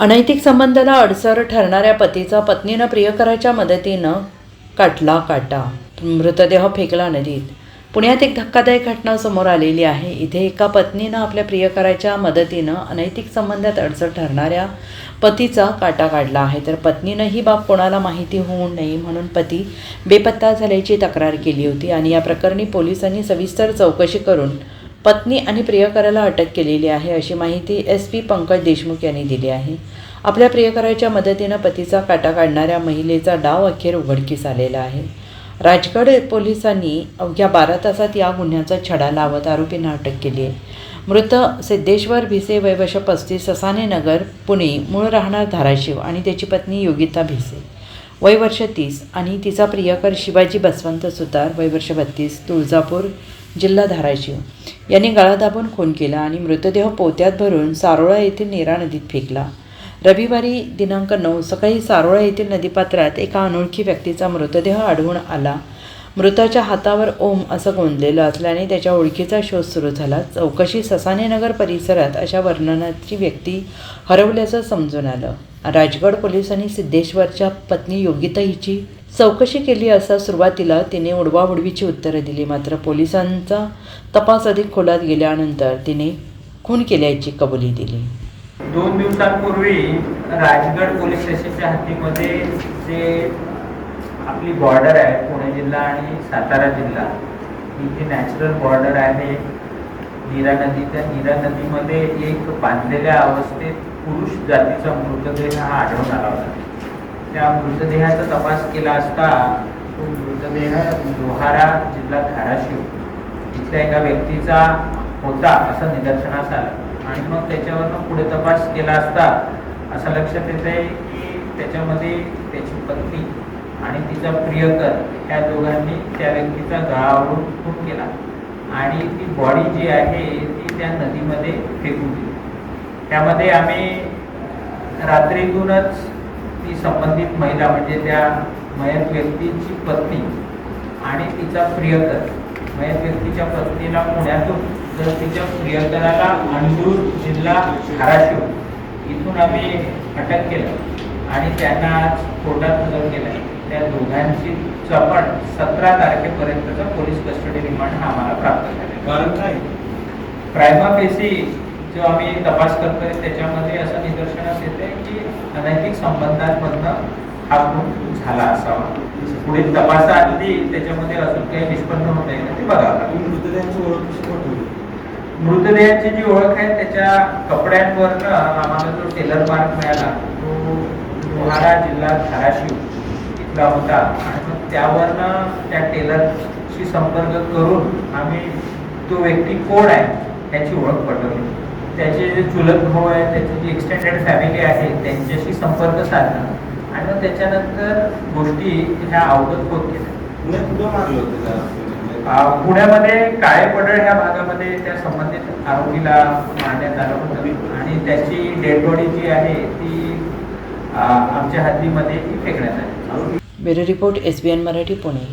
अनैतिक संबंधाला अडसर ठरणाऱ्या पतीचा पत्नीनं प्रियकराच्या मदतीनं काटला काटा. मृतदेह फेकला नदीत. पुण्यात एक धक्कादायक घटना समोर आलेली आहे. इथे एका पत्नीनं आपल्या प्रियकराच्या मदतीनं अनैतिक संबंधात अडसर ठरणाऱ्या पतीचा काटा काढला आहे. तर पत्नीनं ही बाब कोणाला माहिती होऊ नये म्हणून पती बेपत्ता झाल्याची तक्रार केली होती आणि या प्रकरणी पोलिसांनी सविस्तर चौकशी करून पत्नी आणि प्रियकराला अटक केलेली आहे अशी माहिती एस पी पंकज देशमुख यांनी दिली आहे. आपल्या प्रियकराच्या मदतीनं पतीचा काटा काढणाऱ्या महिलेचा डाव अखेर उघडकीस आलेला आहे. राजगड पोलिसांनी अवघ्या बारा तासात या गुन्ह्याचा छडा लावत आरोपींना अटक केली आहे. मृत सिद्धेश्वर भिसे वयवर्ष पस्तीस ससाने नगर पुणे मूळ राहणार धाराशिव आणि त्याची पत्नी योगिता भिसे. वय वर्ष तीस आणि तिचा प्रियकर शिवाजी बसवंत सुतार वय वर्ष बत्तीस तुळजापूर जिल्हा धाराशिव. यांनी गळा दाबून खून केला आणि मृतदेह पोत्यात भरून सारोळा येथील नीरा नदीत फेकला. रविवारी दिनांक नऊ सकाळी सारोळा येथील नदीपात्रात एका अनोळखी व्यक्तीचा मृतदेह आढळून आला. मृताच्या हातावर ओम असं गोंदलेलं असल्याने त्याच्या ओळखीचा शोध सुरू झाला. चौकशी ससानेनगर परिसरात अशा वर्णनाची व्यक्ती हरवल्याचं समजून आलं. राजगड पोलिसांनी सिद्धेश्वरच्या पत्नी योगिता हिची चौकशी केली असता सुरुवातीला तिने उडवाउडवीची उत्तरं दिली. मात्र पोलिसांचा तपास अधिक खोलात गेल्यानंतर तिने खून केल्याची कबुली दिली. दोन दिवसांपूर्वी राजगड पोलीस स्टेशनच्या हद्दीमध्ये जे आपली बॉर्डर आहे पुणे जिल्हा आणि सातारा जिल्हा ही जी नॅचरल बॉर्डर आहे. नीरा नदी त्या नीरा नदीमध्ये एक बांधलेल्या अवस्थेत पुरुष जातीचा मृतदेह हा आढळून आला होता. त्या मृतदेहाचा तपास केला असता तो मृतदेह लोहारा जिल्हा धाराशिव इथल्या एका व्यक्तीचा होता असं निदर्शनास आलं. आणि मग त्याच्यावरनं पुढे तपास केला असता असं लक्षात येत आहे की त्याच्यामध्ये त्याची पत्नी आणि तिचा प्रियकर ह्या दोघांनी त्या व्यक्तीचा गळावरून खून केला. आणि ती बॉडी जी आहे ती त्या नदीमध्ये फेकून दिली. त्यामध्ये आम्ही रात्रीतूनच ती संबंधित महिला म्हणजे त्या मयत व्यक्तीची पत्नी आणि तिचा प्रियकर मयत व्यक्तीच्या पत्नीला पुण्यातून तर तिच्या प्रियकराला अंडूर जिल्हा धाराशिव इथून आम्ही अटक केलं आणि त्यांना आज कोर्टात हजर केलं त्या दोघांची चपट सतरा तारखेपर्यंतचा पोलीस कस्टडी रिमांड हा आम्हाला प्राप्त झाला कारण काय? प्रायमा पेशी जो आम्ही तपास करतोय त्याच्यामध्ये असं निदर्शनास येते की अनैतिक संबंधांमधनं हा खून झाला असावा. पुढील तपासाआधी त्याच्यामध्ये अजून काही निष्पन्न होत आहे का ते बघावं मृतदेहाची ओळख कशी मृतदेहाची जी ओळख आहे त्याच्या कपड्यांवरनं आम्हाला जो टेलर मार्क मिळाला तो लोहारा जिल्हा धाराशिव इथला होता. आणि मग त्यावरनं त्या टेलरशी संपर्क करून आम्ही तो व्यक्ती कोण आहे त्याची ओळख पटवली. त्याचे जे चुलत भाऊ आहे त्याची जी एक्सटेंडेड फॅमिली आहे त्यांच्याशी संपर्क साधला आणि मग त्याच्यानंतर गोष्टी ह्या अवगत होत गेल्या कुठं मारलं होतं पुण्यामध्ये काळे पडळ ह्या भागामध्ये त्या संबंधित आरोपीला मारण्यात आलं होतं. आणि? त्याची डेड बॉडी जी आहे ती आमच्या हद्दीमध्ये ती फेकण्यात आली. Bureau report S B N Marathi Pune.